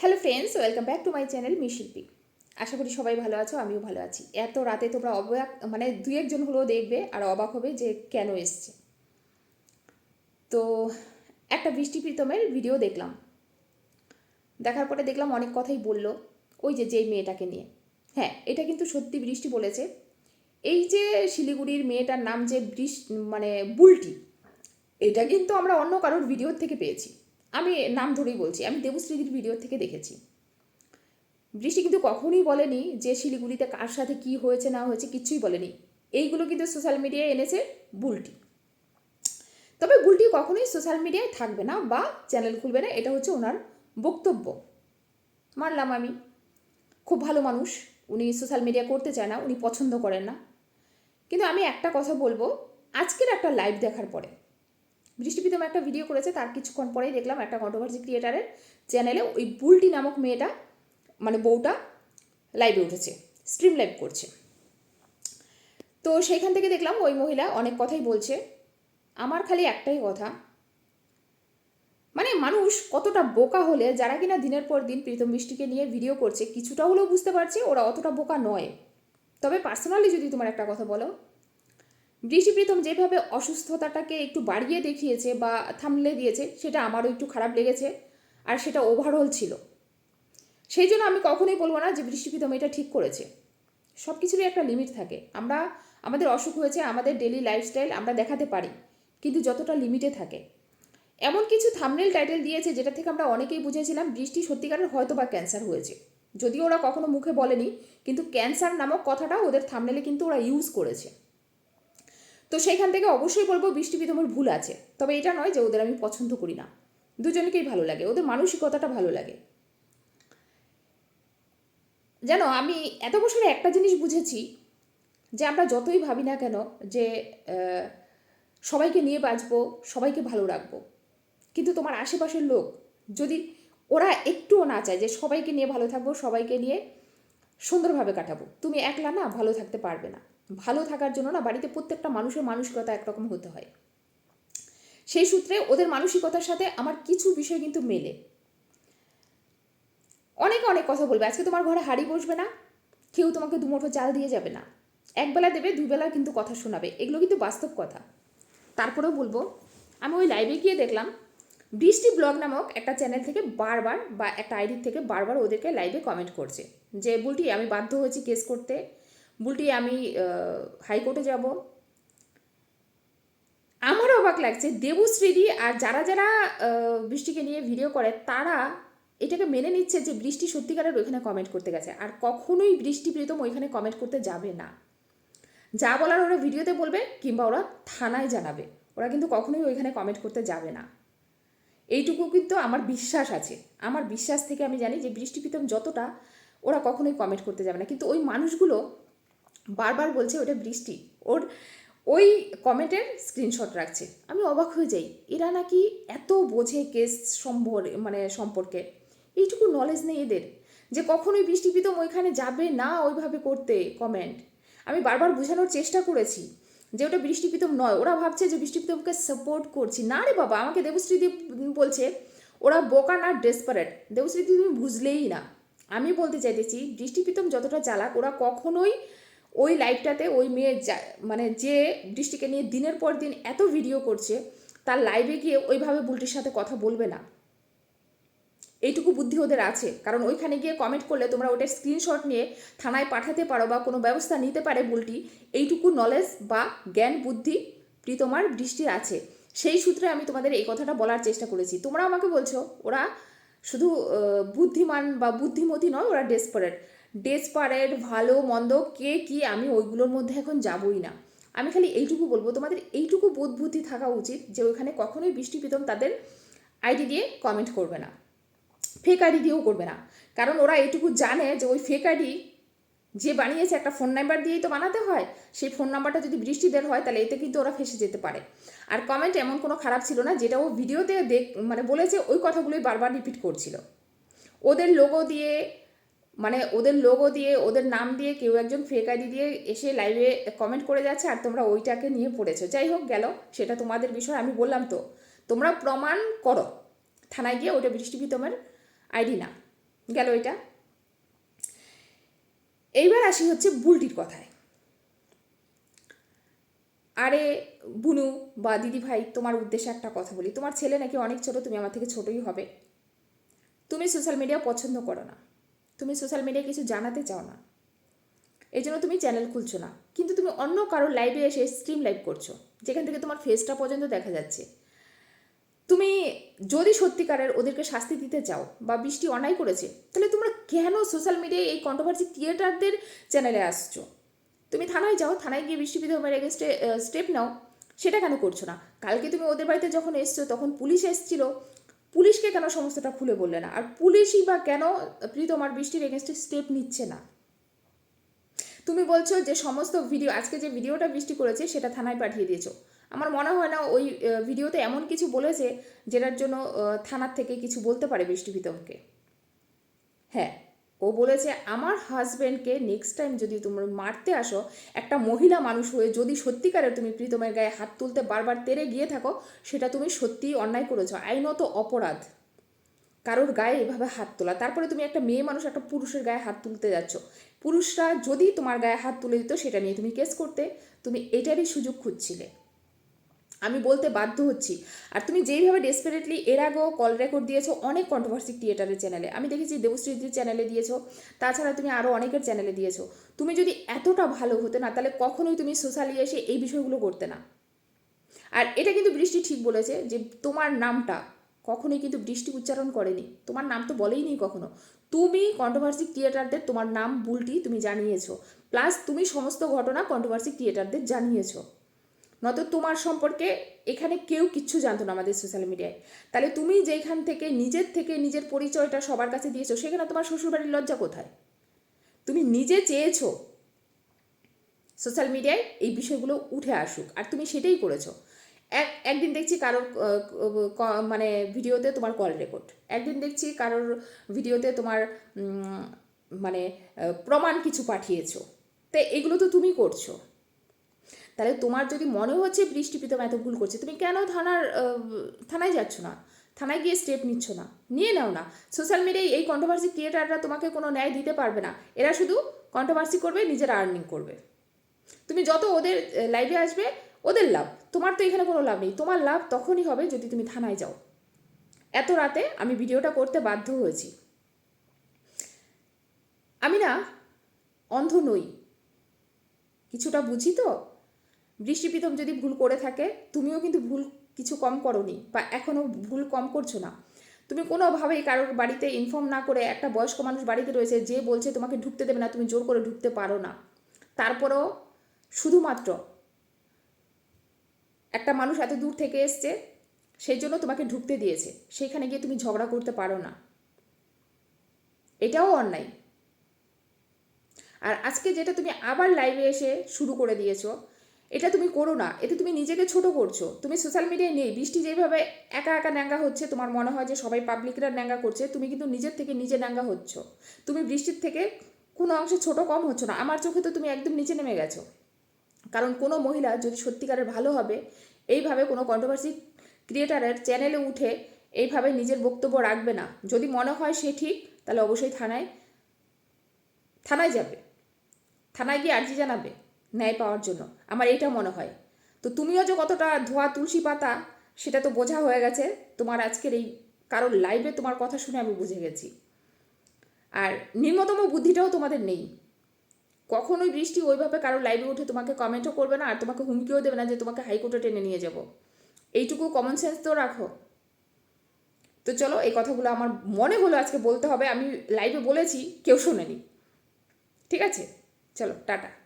Hello friends welcome back to my channel me Shilpi আশা করি সবাই ভালো আছো, আমিও ভালো আছি। এত রাতে তোমরা অবাক মানে দু একজন হলেও দেখবে আর অবাক হবে যে কেন এসছে। তো একটা বৃষ্টি প্রীতমের ভিডিও দেখলাম। দেখার পরে দেখলাম অনেক কথাই বলল ওই যে যেই মেয়েটাকে নিয়ে। হ্যাঁ এটা কিন্তু সত্যি বৃষ্টি বলেছে। এই যে শিলিগুড়ির মেয়েটার নাম যে বৃষ মানে বুলটি, এটা কিন্তু আমরা অন্য কারোর ভিডিওর থেকে পেয়েছি। আমি নাম ধরেই বলছি, আমি দেবশ্রীদির ভিডিও থেকে দেখেছি। বৃষ্টি কিন্তু কখনোই বলেনি যে শিলিগুড়িতে কার সাথে কি হয়েছে, না হয়েছে, কিচ্ছুই বলেনি। এইগুলো কিন্তু সোশ্যাল মিডিয়ায় এনেছে বুলটি তবে বুলটি কখনোই সোশ্যাল মিডিয়ায় থাকবে না বা চ্যানেল খুলবে না, এটা হচ্ছে ওনার বক্তব্য। মানলাম আমি। খুব ভালো মানুষ, উনি সোশ্যাল মিডিয়া করতে চায় না, উনি পছন্দ করেন না। কিন্তু আমি একটা কথা বলব, আজকের একটা লাইভ দেখার পরে। বৃষ্টিপ্রীতম একটা ভিডিও করেছে, তার কিছুক্ষণ পরেই দেখলাম একটা কন্ট্রোভার্সি ক্রিয়েটারের চ্যানেলে ওই বুলটি নামক মেয়েটা মানে বউটা লাইভে উঠেছে স্ট্রিম লাইভ করছে। তো সেইখান থেকে দেখলাম ওই মহিলা অনেক কথাই বলছে, আমার খালি একটাই কথা মানে মানুষ কতটা বোকা হলে যারা কিনা দিনের পর দিন প্রীতম বৃষ্টিকে নিয়ে ভিডিও করছে, কিছুটা হলেও বুঝতে পারছে ওরা অতটা বোকা নয়। তবে পার্সোনালি যদি তোমার একটা কথা বলো বৃষ্টি প্রীতম যেভাবে অসুস্থতাটাকে একটু বাড়িয়ে দেখিয়েছে বা থামলে দিয়েছে, সেটা আমারও একটু খারাপ লেগেছে আর সেটা ওভারঅল ছিল। সেই জন্য আমি কখনোই বলব না যে বৃষ্টি প্রীতম এটা ঠিক করেছে। সব কিছুরই একটা লিমিট থাকে। আমরা, আমাদের অসুখ হয়েছে, আমাদের ডেলি লাইফস্টাইল আমরা দেখাতে পারি, কিন্তু যতটা লিমিটে থাকে। এমন কিছু থামনেল টাইটেল দিয়েছে যেটা থেকে আমরা অনেকেই বুঝেছিলাম বৃষ্টি সত্যিকারের হয়তো বা ক্যান্সার হয়েছে। যদিও ওরা কখনো মুখে বলেনি, কিন্তু ক্যান্সার নামক কথাটা ওদের থামনেলে কিন্তু ওরা ইউজ করেছে। তো সেইখান থেকে অবশ্যই বলব বৃষ্টি প্রীতমের ভুল আছে। তবে এটা নয় যে ওদের আমি পছন্দ করি না। দুজনকেই ভালো লাগে, ওদের মানসিকতাটা ভালো লাগে। জানো, আমি এত বছরে একটা জিনিস বুঝেছি যে আমরা যতই ভাবি না কেন যে সবাইকে নিয়ে বাঁচবো, সবাইকে ভালো রাখব। কিন্তু তোমার আশেপাশের লোক, যদি ওরা একটুও না চায় যে সবাইকে নিয়ে ভালো থাকব, সবাইকে নিয়ে সুন্দরভাবে কাটাবো, তুমি একলা না ভালো থাকতে পারবে না। ভালো থাকার জন্য না বাড়িতে প্রত্যেকটা মানুষের মানসিকতা একরকম হতে হয়। সেই সূত্রে ওদের মানসিকতার সাথে আমার কিছু বিষয় কিন্তু মেলে। অনেক অনেক কথা বলবে, আজকে তোমার ঘরে হাড়ি বসবে না, কেউ তোমাকে দুমুঠো চাল দিয়ে যাবে না। একবেলা দেবে, দুবেলা কিন্তু কথা শোনাবে, এগুলো কিন্তু বাস্তব কথা। তারপরেও বলব, আমি ওই লাইভে গিয়ে দেখলাম, বৃষ্টি ব্লগ নামক একটা চ্যানেল থেকে বারবার বা একটা আইডি থেকে বারবার ওদেরকে লাইভে কমেন্ট করছে। যে, বুলটি আমি বাধ্য হয়েছি কেস করতে বুলটি, আমি হাইকোর্টে যাব। আমারও অবাক লাগছে, দেবশ্রীদি আর যারা যারা বৃষ্টিকে নিয়ে ভিডিও করে, তারা এটাকে মেনে নিচ্ছে যে বৃষ্টি সত্যিকারের ওইখানে কমেন্ট করতে গেছে। আর কখনোই বৃষ্টি প্রীতম ওইখানে কমেন্ট করতে যাবে না। যা বলার ওরা ভিডিওতে বলবে, কিংবা ওরা থানায় জানাবে। ওরা কিন্তু কখনোই ওইখানে কমেন্ট করতে যাবে না। এইটুকু কিন্তু আমার বিশ্বাস আছে। আমার বিশ্বাস থেকে আমি জানি যে বৃষ্টি প্রীতম যতটা, ওরা কখনোই কমেন্ট করতে যাবে না। কিন্তু ওই মানুষগুলো বারবার বলছে ওটা বৃষ্টি। ওর ওই কমেন্টের স্ক্রিনশট রাখছে। আমি অবাক হয়ে যাই। এরা নাকি এত বোঝে কেস সম্ভর মানে সম্পর্কে। এইটুকু নলেজ নেই এদের। যে কখনোই বৃষ্টি প্রীতম ওইখানে যাবে না ওইভাবে করতে কমেন্ট আমি বারবার বোঝানোর চেষ্টা করেছি যে ওটা বৃষ্টি প্রীতম নয়। ওরা ভাবছে যে বৃষ্টি প্রীতমকে সাপোর্ট করছি। না রে বাবা, আমাকে দেবশ্রী দি বলছে, ওরা বোকা না ডেসপারেট দেবশ্রী তুমি বুঝলেই না। আমি বলতে চাইতেছি, বৃষ্টি প্রীতম যতটা চালাক, ওরা কখনোই ওই লাইভটাতে ওই মেয়ে যা- মানে যে বৃষ্টিকে নিয়ে দিনের পর দিন এত ভিডিও করছে, তার লাইভে গিয়ে ওইভাবে বুলটির সাথে কথা বলবে না। এইটুকু বুদ্ধি ওদের আছে। কারণ ওইখানে গিয়ে কমেন্ট করলে তোমরা ওটার স্ক্রিনশট নিয়ে থানায় পাঠাতে পারো বা কোনো ব্যবস্থা নিতে পারে বুলটি। এইটুকু নলেজ বা জ্ঞান, বুদ্ধি প্রীতমার বৃষ্টির আছে। সেই সূত্রে আমি তোমাদের এই কথাটা বলার চেষ্টা করেছি। তোমরা আমাকে বলছো, ওরা শুধু বুদ্ধিমান বা বুদ্ধিমতী নয়, ওরা ডেসপারেট ডেসপারেট ভালো, মন্দ, কে, কি, আমি ওইগুলোর মধ্যে এখন যাবই না। আমি খালি এইটুকু বলব, তোমাদের এইটুকু বোধ বুদ্ধি থাকা উচিত যে ওইখানে কখনোই বৃষ্টি প্রীতম তাদের আইডি দিয়ে কমেন্ট করবে না। ফেক আইডি দিয়েও করবে না। কারণ ওরা এইটুকু জানে যে ওই ফেক আইডি যে বানিয়েছে একটা ফোন নাম্বার দিয়েই তো বানাতে হয়। সেই ফোন নাম্বারটা যদি বৃষ্টি বৃষ্টিদের হয়, তাহলে এতে কিন্তু ওরা ফেসে যেতে পারে। আর কমেন্ট এমন কোনো খারাপ ছিল না যেটা ও ভিডিওতে দেখ মানে বলেছে, ওই কথাগুলোই বারবার রিপিট করছিল। ওদের লোগো দিয়ে মানে ওদের লোগো দিয়ে, ওদের নাম দিয়ে কেউ একজন ফেক আইডি দিয়ে এসে লাইভে কমেন্ট করে যাচ্ছে আর তোমরা ওইটাকে নিয়ে পড়েছো। যাই হোক গেল, সেটা তোমাদের বিষয়, আমি বললাম তো। তোমরা প্রমাণ করো। থানায় গিয়ে ওটা বৃষ্টি তোমার আইডি না। গেল এটা এইবার আসি হচ্ছে বুলটির কথায়। আরে বুনু বা দিদি ভাই, তোমার উদ্দেশ্যে একটা কথা বলি। তোমার ছেলে নাকি অনেক ছোট, তুমি আমার থেকে ছোটই হবে। তুমি সোশ্যাল মিডিয়া পছন্দ করো না। তুমি সোশ্যাল মিডিয়ায় কিছু জানাতে চাও না। এই জন্য তুমি চ্যানেল খুলছো না। কিন্তু তুমি অন্য কারোর লাইভে এসে স্ট্রিম লাইভ করছ, যেখান থেকে তোমার ফেসটা পর্যন্ত দেখা যাচ্ছে। তুমি যদি সত্যিকারের ওদেরকে শাস্তি দিতে চাও বা বৃষ্টি অন্যায় করেছে, তাহলে তোমরা কেন সোশ্যাল মিডিয়ায় এই কন্ট্রোভার্সি ক্রিয়েটারদের চ্যানেলে আসছো? তুমি থানায় যাও, থানায় গিয়ে বৃষ্টি বিধবের এগেনস্টে স্টেপ নাও, সেটা কেন করছ না? কালকে তুমি ওদের বাড়িতে যখন এসছো, তখন পুলিশ এসেছিল পুলিশকে কেন সমস্তটা খুলে বললে না? আর পুলিশই বা কেন প্রীতমার বৃষ্টির এগেনস্টে স্টেপ নিচ্ছে না? তুমি বলছো যে সমস্ত ভিডিও আজকে যে ভিডিওটা বৃষ্টি করেছে, সেটা থানায় পাঠিয়ে দিয়েছ। আমার মনে হয় না ওই ভিডিওতে এমন কিছু বলেছে যেটার জন্য থানার থেকে কিছু বলতে পারে বৃষ্টি প্রীতমকে। হ্যাঁ। ও বলেছে, আমার হাজব্যান্ডকে নেক্সট টাইম যদি তোমরা মারতে আসো, একটা মহিলা মানুষ হয়ে যদি সত্যিকারের তুমি প্রীতমের গায়ে হাত তুলতে বারবার তেরে গিয়ে থাকো, সেটা তুমি সত্যিই অন্যায় করেছ। আইনত অপরাধ। কারোর গায়ে এভাবে হাত তোলা। তারপরে তুমি একটা মেয়ে মানুষ, একটা পুরুষের গায়ে হাত তুলতে যাচ্ছ। পুরুষরা যদি তোমার গায়ে হাত তুলে দিত, সেটা নিয়ে তুমি কেস করতে। তুমি এটারই সুযোগ খুঁজছিলে। আমি বলতে বাধ্য হচ্ছি। আর তুমি যেইভাবে ডেসপারেটলি এর আগেও কল রেকর্ড দিয়েছ, অনেক কন্ট্রোভার্সি ক্রিয়েটারের চ্যানেলে আমি দেখেছি দেবশ্রীজির চ্যানেলে দিয়েছ, তাছাড়া তুমি আরও অনেকের চ্যানেলে দিয়েছ। তুমি যদি এতটা ভালো হতে না, তাহলে কখনোই তুমি সোশ্যালি এসে এই বিষয়গুলো করতে না। আর এটা কিন্তু বৃষ্টি ঠিক বলেছে যে তোমার নামটা কখনোই কিন্তু বৃষ্টি উচ্চারণ করেনি। তোমার নাম তো বলেই নি কখনো। তুমি কন্ট্রোভার্সি ক্রিয়েটারদের তোমার নাম বুলটি তুমি জানিয়েছো। প্লাস তুমি সমস্ত ঘটনা কন্ট্রোভার্সি ক্রিয়েটারদের জানিয়েছো। নয়তো তোমার সম্পর্কে এখানে কেউ কিচ্ছু জানতো না আমাদের সোশ্যাল মিডিয়ায় তাহলে তুমি যেখান থেকে নিজের থেকে নিজের পরিচয়টা সবার কাছে দিয়েছ, সেখানে তোমার শ্বশুরবাড়ির লজ্জা কোথায়? তুমি নিজে চেয়েছো সোশ্যাল মিডিয়ায় এই বিষয়গুলো উঠে আসুক, আর তুমি সেটাই করেছ। এক, একদিন দেখছি কারোর মানে ভিডিওতে তোমার কল রেকর্ড একদিন দেখছি কারোর ভিডিওতে তোমার মানে প্রমাণ কিছু পাঠিয়েছো। তো এগুলো তো তুমি করছ। তাহলে তোমার যদি মনে হচ্ছে বৃষ্টি প্রীতম এত ভুল করছে, তুমি কেন থানার থানায় যাচ্ছ না? থানায় গিয়ে স্টেপ নিচ্ছ না? নিয়ে নাও না। সোশ্যাল মিডিয়ায় এই কন্ট্রোভার্সি ক্রিয়েটাররা তোমাকে কোনো ন্যায় দিতে পারবে না। এরা শুধু কন্ট্রোভার্সি করবে, নিজের আর্নিং করবে। তুমি যত ওদের লাইভে আসবে, ওদের লাভ। তোমার তো এখানে কোনো লাভ নেই। তোমার লাভ তখনই হবে যদি তুমি থানায় যাও। এত রাতে আমি ভিডিওটা করতে বাধ্য হয়েছি। আমি না অন্ধ নই। কিছুটা বুঝি তো? বৃষ্টি প্রীতম যদি ভুল করে থাকে, তুমিও কিন্তু ভুল কিছু কম করনি বা এখনও ভুল কম করছ না। তুমি কোনোভাবেই কারোর বাড়িতে ইনফর্ম না করে একটা বয়স্ক মানুষ বাড়িতে রয়েছে যে বলছে তোমাকে ঢুকতে দেবে না, তুমি জোর করে ঢুকতে পারো না। তারপরেও শুধুমাত্র একটা মানুষ এত দূর থেকে এসছে, সেই জন্য তোমাকে ঢুকতে দিয়েছে। সেইখানে গিয়ে তুমি ঝগড়া করতে পারো না। এটাও অন্যায়। আর আজকে যেটা তুমি আবার লাইভে এসে শুরু করে দিয়েছ এটা তুমি করো না, এতে তুমি নিজেকে ছোট করছ। তুমি সোশ্যাল মিডিয়ায় নেই, বৃষ্টি যেভাবে একা একা ন্যাঙ্গা হচ্ছে, তোমার মনে হয় যে সবাই পাবলিকরা ন্যাঙ্গা করছে, তুমি কিন্তু নিজের থেকে নিজে ন্যাঙ্গা হচ্ছ। তুমি বৃষ্টির থেকে কোনো অংশে ছোট কম হচ্ছ না, আমার চোখে তো তুমি একদম নিচে নেমে গেছো। কারণ কোনো মহিলা যদি সত্যিকারের ভালো হবে, এইভাবে কোনো কন্ট্রোভার্সি ক্রিয়েটারের চ্যানেলে উঠে এইভাবে নিজের বক্তব্য রাখবে না। যদি মনে হয় সে ঠিক, তাহলে অবশ্যই থানায় থানায় যাবে। থানায় গিয়ে আর্জি জানাবে। ন্যায় পাওয়ার জন্য। আমার এটা মনে হয়। তো তুমিও যে কতটা ধোয়া তুলসী পাতা, সেটা তো বোঝা হয়ে গেছে। তোমার আজকের এই কারোর লাইভে তোমার কথা শুনে আমি বুঝে গেছি। আর নিম্নতম বুদ্ধিটাও তোমাদের নেই। কখনোই বৃষ্টি ওইভাবে কারোর লাইভে উঠে তোমাকে কমেন্টও করবে না আর তোমাকে হুমকিও দেবে না যে তোমাকে হাইকোর্টে টেনে নিয়ে যাব। এইটুকু কমন সেন্স তো রাখো। তো চলো, এই কথাগুলো আমার মনে হলো আজকে বলতে হবে। আমি লাইভে বলেছি, কেউ শোনেনি। ঠিক আছে? চলো, টাটা।